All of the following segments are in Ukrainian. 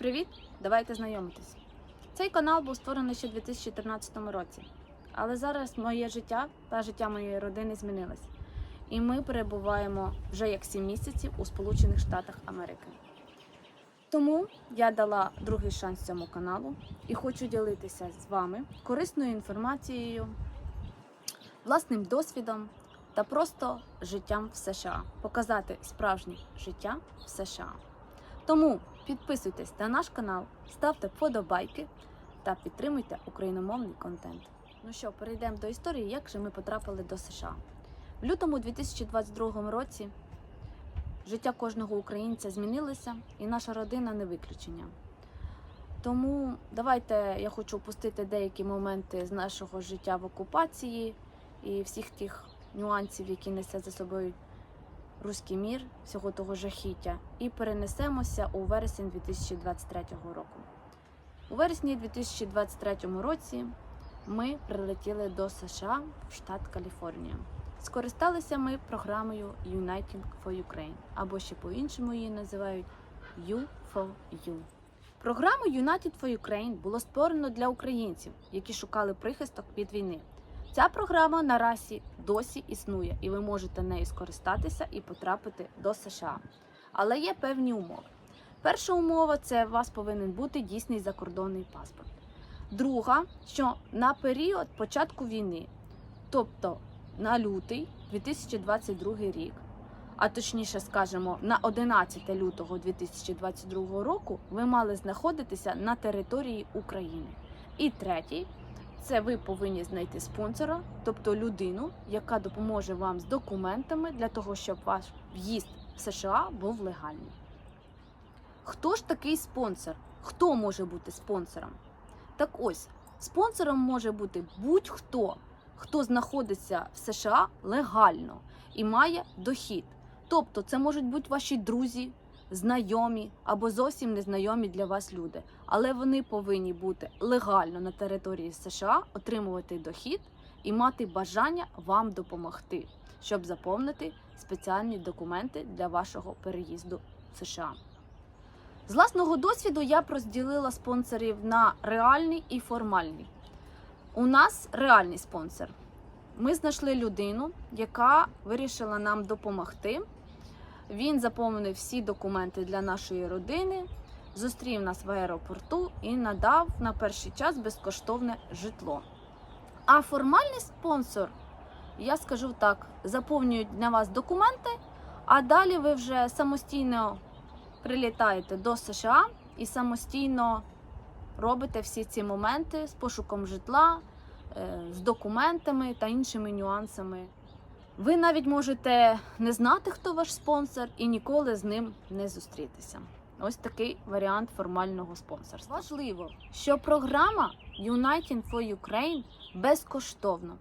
Привіт! Давайте знайомитись. Цей канал був створений ще у 2013 році. Але зараз моє життя та життя моєї родини змінилось. І ми перебуваємо вже як 7 місяців у Сполучених Штатах Америки. Тому я дала другий шанс цьому каналу і хочу ділитися з вами корисною інформацією, власним досвідом та просто життям в США, показати справжнє життя в США. Тому підписуйтесь на наш канал, ставте вподобайки та підтримуйте україномовний контент. Ну що, перейдемо до історії, як же ми потрапили до США. В лютому 2022 році життя кожного українця змінилося, і наша родина не виключення. Тому давайте я хочу опустити деякі моменти з нашого життя в окупації і всіх тих нюансів, які несе за собою руський мір, всього того жахіття, і перенесемося у вересень 2023 року. У вересні 2023 році ми прилетіли до США в штат Каліфорнія. Скористалися ми програмою Uniting for Ukraine, або ще по-іншому її називають U4U. Програму United for Ukraine було створено для українців, які шукали прихисток від війни. Ця програма на расі досі існує, і ви можете нею скористатися і потрапити до США. Але є певні умови. Перша умова це у вас повинен бути дійсний закордонний паспорт. Друга, що на період початку війни, тобто на лютий 2022 рік, а точніше скажемо, на 11 лютого 2022 року, ви мали знаходитися на території України. І третій це ви повинні знайти спонсора, тобто людину, яка допоможе вам з документами для того, щоб ваш в'їзд в США був легальний. Хто ж такий спонсор? Хто може бути спонсором? Так ось, спонсором може бути будь-хто, хто знаходиться в США легально і має дохід. Тобто, це можуть бути ваші друзі, знайомі або зовсім незнайомі для вас люди. Але вони повинні бути легально на території США, отримувати дохід і мати бажання вам допомогти, щоб заповнити спеціальні документи для вашого переїзду в США. З власного досвіду я розділила спонсорів на реальний і формальний. У нас реальний спонсор. Ми знайшли людину, яка вирішила нам допомогти. Він заповнив всі документи для нашої родини, зустрів нас в аеропорту і надав на перший час безкоштовне житло. А формальний спонсор, я скажу так, заповнюють для вас документи, а далі ви вже самостійно прилітаєте до США і самостійно робите всі ці моменти з пошуком житла, е, з документами та іншими нюансами. Ви навіть можете не знати, хто ваш спонсор, і ніколи з ним не зустрітися. Ось такий варіант формального спонсорства. Важливо, що програма Uniting for Ukraine безкоштовна,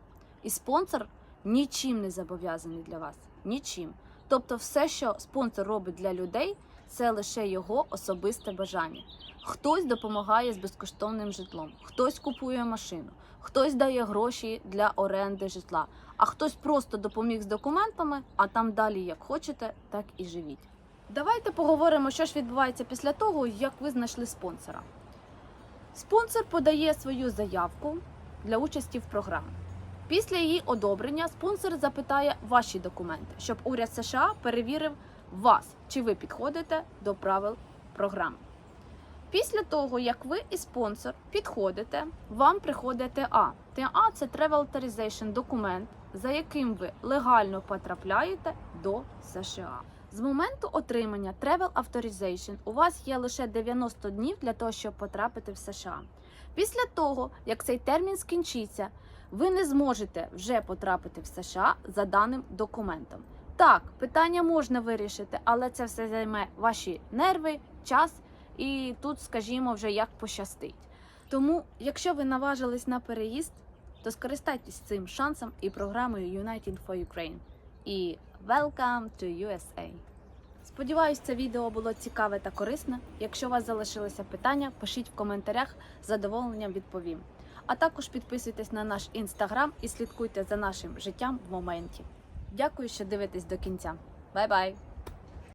і спонсор нічим не зобов'язаний для вас. Нічим. Тобто, все, що спонсор робить для людей, це лише його особисте бажання. Хтось допомагає з безкоштовним житлом, хтось купує машину, хтось дає гроші для оренди житла, а хтось просто допоміг з документами, а там далі як хочете, так і живіть. Давайте поговоримо, що ж відбувається після того, як ви знайшли спонсора. Спонсор подає свою заявку для участі в програмі. Після її одобрення спонсор запитає ваші документи, щоб уряд США перевірив вас, чи ви підходите до правил програми. Після того, як ви і спонсор підходите, вам приходить ТА. ТА це Travel Authorization документ, за яким ви легально потрапляєте до США. З моменту отримання Travel Authorization у вас є лише 90 днів для того, щоб потрапити в США. Після того, як цей термін скінчиться, ви не зможете вже потрапити в США за даним документом. Так, питання можна вирішити, але це все займе ваші нерви, час і тут, скажімо, вже як пощастить. Тому, якщо ви наважились на переїзд, то скористайтесь цим шансом і програмою United for Ukraine. І Welcome to USA! Сподіваюсь, це відео було цікаве та корисне. Якщо у вас залишилися питання, пишіть в коментарях, з задоволенням відповім. А також підписуйтесь на наш інстаграм і слідкуйте за нашим життям в моменті. Дякую, що дивитесь до кінця. Бай-бай!